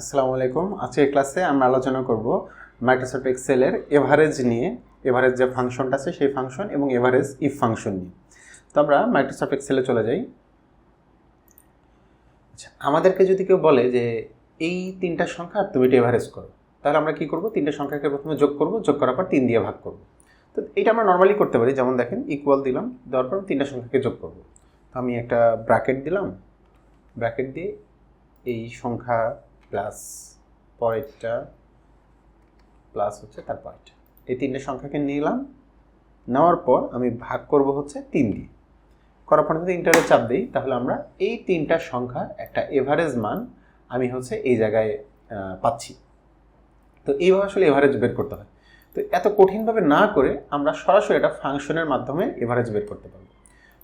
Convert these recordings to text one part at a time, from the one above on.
আসসালামু আলাইকুম। আজকের ক্লাসে আমরা আলোচনা করব মাইক্রোসফট এক্সেলের এভারেজ নিয়ে এভারেজ যে ফাংশনটা আছে সেই ফাংশন এবং এভারেজ ইফ ফাংশন নিয়ে। তো আমরা মাইক্রোসফট এক্সেলে চলে যাই। আচ্ছা আমাদেরকে যদি কেউ বলে যে এই তিনটা সংখ্যা তুমি এটা এভারেজ করো, তাহলে আমরা কি করব? তিনটা সংখ্যাকে প্রথমে যোগ করব, যোগ করার পর তিন দিয়ে ভাগ করব। তো এটা আমরা নর্মালি করতে পারি, যেমন দেখেন ইকুয়াল দিলাম, দেওয়ার পর তিনটা সংখ্যাকে যোগ করব। তো আমি একটা ব্র্যাকেট দিলাম ব্র্যাকেট দিয়ে এই সংখ্যা প্লাস পরেরটা প্লাস হচ্ছে তার পরেরটা। এই তিনটে সংখ্যাকে নিলাম, নেওয়ার পর আমি ভাগ করব হচ্ছে তিন দিয়ে। করার পর যদি ইন্টারে চাপ দিই, তাহলে আমরা এই তিনটা সংখ্যার একটা এভারেজ মান আমি হচ্ছে এই জায়গায় পাচ্ছি। তো এইভাবে আসলে এভারেজ বের করতে হয়। তো এত কঠিনভাবে না করে আমরা সরাসরি এটা ফাংশনের মাধ্যমে এভারেজ বের করতে পারব।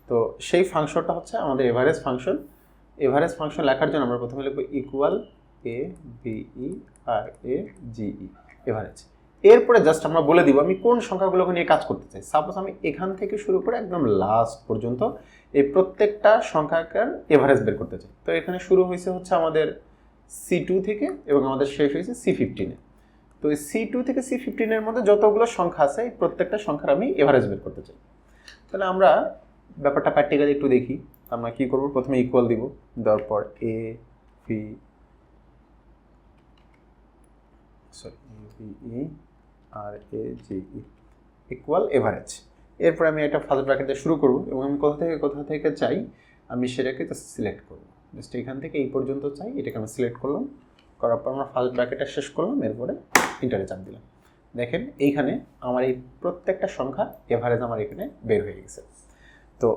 তো সেই ফাংশনটা হচ্ছে আমাদের এভারেজ ফাংশন এভারেজ ফাংশন লেখার জন্য আমরা প্রথমে লিখব equal A V E R A G E average এরপরে জাস্ট আমরা বলে দিব আমি কোন সংখ্যাগুলোকে নিয়ে কাজ করতে চাই। সাপোজ আমি এখান থেকে শুরু করে একদম লাস্ট পর্যন্ত এই প্রত্যেকটা সংখ্যাকার এভারেজ বের করতে চাই। তো এখানে শুরু হয়েছে হচ্ছে আমাদের সি টু থেকে এবং আমাদের শেষ হয়েছে সি ফিফটিনে তো এই সি টু থেকে সি ফিফটিনের মধ্যে যতগুলো সংখ্যা আছে, এই প্রত্যেকটা সংখ্যার আমি এভারেজ বের করতে চাই। তাহলে আমরা ব্যাপারটা প্র্যাকটিক্যালি একটু দেখি। আমরা কি করব? প্রথমে ইকুয়াল দিব। দেওয়ার পর A V sorry R A G equal average এরপর আমি একটা ফার্স্ট ব্র্যাকেট দিয়ে শুরু করব এবং আমি কোথা থেকে কোথা থেকে চাই, আমি সেটাকে তো সিলেক্ট করব। জাস্ট এখান থেকে এই পর্যন্ত চাই, এটাকে আমি সিলেক্ট করলাম। করার পর আমরা ফার্স্ট ব্র্যাকেটটা শেষ করলাম, এরপরে ইন্টারে চাপ দিলাম। দেখেন, এইখানে আমার এই প্রত্যেকটা সংখ্যা এভারেজ আমার এখানে বের হয়ে গেছে। তো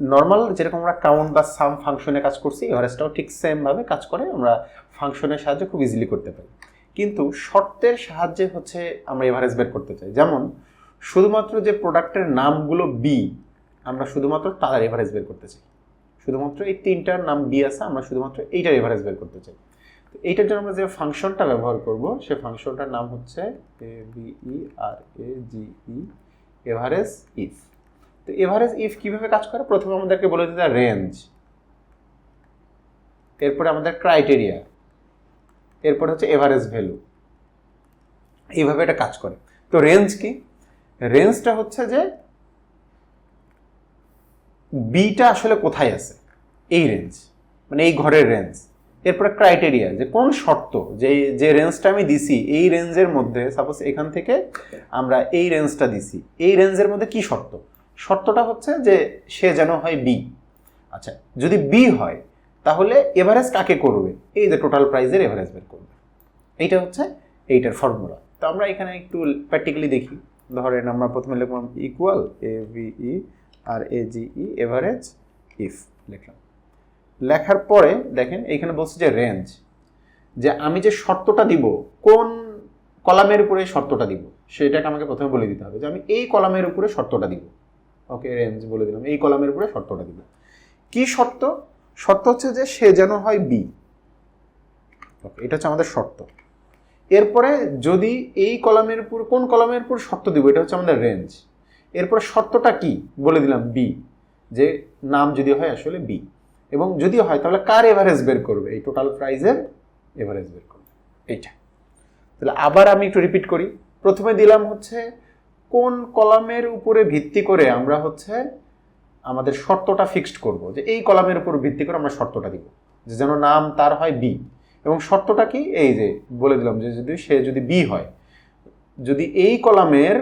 নর্মাল যেরকম আমরা কাউন্ট বা সাম ফাংশনে কাজ করছি, এভারেজটাও ঠিক সেমভাবে কাজ করে, আমরা ফাংশনের সাহায্যে খুব ইজিলি করতে পারি। কিন্তু শর্তের সাহায্যে হচ্ছে আমরা এভারেজ বের করতে চাই। যেমন, শুধুমাত্র যে প্রোডাক্টের নামগুলো বি আমরা শুধুমাত্র তার এভারেজ বের করতে চাই। শুধুমাত্র এই তিনটার নাম বি আছে, আমরা শুধুমাত্র এইটার এভারেজ বের করতে চাই। তো এইটার জন্য আমরা যে ফাংশনটা ব্যবহার করব, সে ফাংশনটার নাম হচ্ছে A V E R A G E average if তো এভারেজ ইফ কীভাবে কাজ করে? প্রথমে আমাদেরকে বলে দিতে রেঞ্জ এরপরে আমাদের ক্রাইটেরিয়া এরপর হচ্ছে এভারেজ ভ্যালু। এইভাবে এটা কাজ করে। তো রেঞ্জ কি? রেঞ্জটা হচ্ছে যে বিটা আসলে কোথায় আছে? এই রেঞ্জ মানে এই ঘরের রেঞ্জ এরপরে ক্রাইটেরিয়া যে কোন শর্ত, যে যে রেঞ্জটা আমি দিছি, এই রেঞ্জের মধ্যে সাপোজ এখান থেকে আমরা এই রেঞ্জটা দিছি, এই রেঞ্জের মধ্যে কি শর্ত? শর্তটা হচ্ছে যে সে যেন হয় বি আচ্ছা যদি বি হয় তাহলে এভারেজ কাকে করবে? এই যে টোটাল প্রাইজের এভারেজ বের করবে। এইটা হচ্ছে এইটার ফর্মুলা তো আমরা এখানে একটু প্র্যাকটিক্যালি দেখি। ধরেন আমরা প্রথমে লিখলাম equal A V E R A G E average if লিখলাম। লেখার পরে দেখেন এইখানে বলছে যে রেঞ্জ যে আমি যে শর্তটা দিব, কোন কলামের উপরে শর্তটা দিব, সেটাকে আমাকে প্রথমে বলে দিতে হবে যে আমি এই কলামের উপরে শর্তটা দিব। ওকে রেঞ্জ বলে দিলাম, এই কলামের উপরে শর্তটা দিব। কি শর্ত? শর্ত হচ্ছে যে সে যেন হয় বি এটা হচ্ছে আমাদের শর্ত। এরপরে যদি এই কলামের উপর, কোন কলামের উপর শর্ত দিব? এটা হচ্ছে আমাদের রেঞ্জ এরপরে শর্তটা কি? বলে দিলাম বি যে নাম যদি হয় আসলে বি এবং যদি হয়, তাহলে কার এভারেজ বের করবে? এই টোটাল প্রাইজের এভারেজ বের করবে। এইটা। তাহলে আবার আমি একটু রিপিট করি। প্রথমে দিলাম হচ্ছে, কোন কলামের উপরে ভিত্তি করে আমরা হচ্ছে আমাদের শর্তটা ফিক্সড করব যে এই কলামের উপর ভিত্তি করে আমরা শর্তটা দিব। যে যেন নাম তার হয় বি এবং শর্তটা কি? এই যে বলে দিলাম যে যদি সে যদি বি হয়, যদি এই কলামের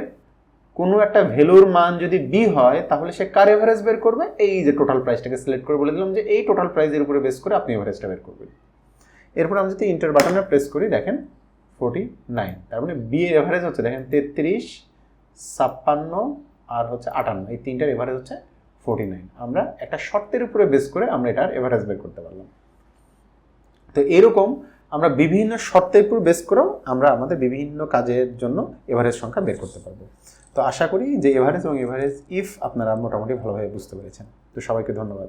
কোনো একটা ভ্যালুর মান যদি বি হয়, তাহলে সে কার এভারেজ বের করবে? এই যে টোটাল প্রাইসটাকে সিলেক্ট করে বলে দিলাম যে এই টোটাল প্রাইসের উপরে বেস করে আপনি এভারেজটা বের করবেন। এরপর আমি যদি ইন্টার বাটনে প্রেস করি, দেখেন ফোর্টি নাইন তার মানে বি এভারেজ হচ্ছে, দেখেন তেত্রিশ, ছাপ্পান্ন আর হচ্ছে আটান্ন। এই তিনটার এভারেজ হচ্ছে ফোর্টি নাইন আমরা একটা শর্তের উপরে বেস করে আমরা এটার এভারেজ বের করতে পারলাম। তো এরকম আমরা বিভিন্ন শর্তের উপর বেস করেও আমরা আমাদের বিভিন্ন কাজের জন্য এভারেজ সংখ্যা বের করতে পারব। তো আশা করি যে এভারেজ এবং এভারেজ ইফ আপনারা মোটামুটি ভালোভাবে বুঝতে পেরেছেন। তো সবাইকে ধন্যবাদ।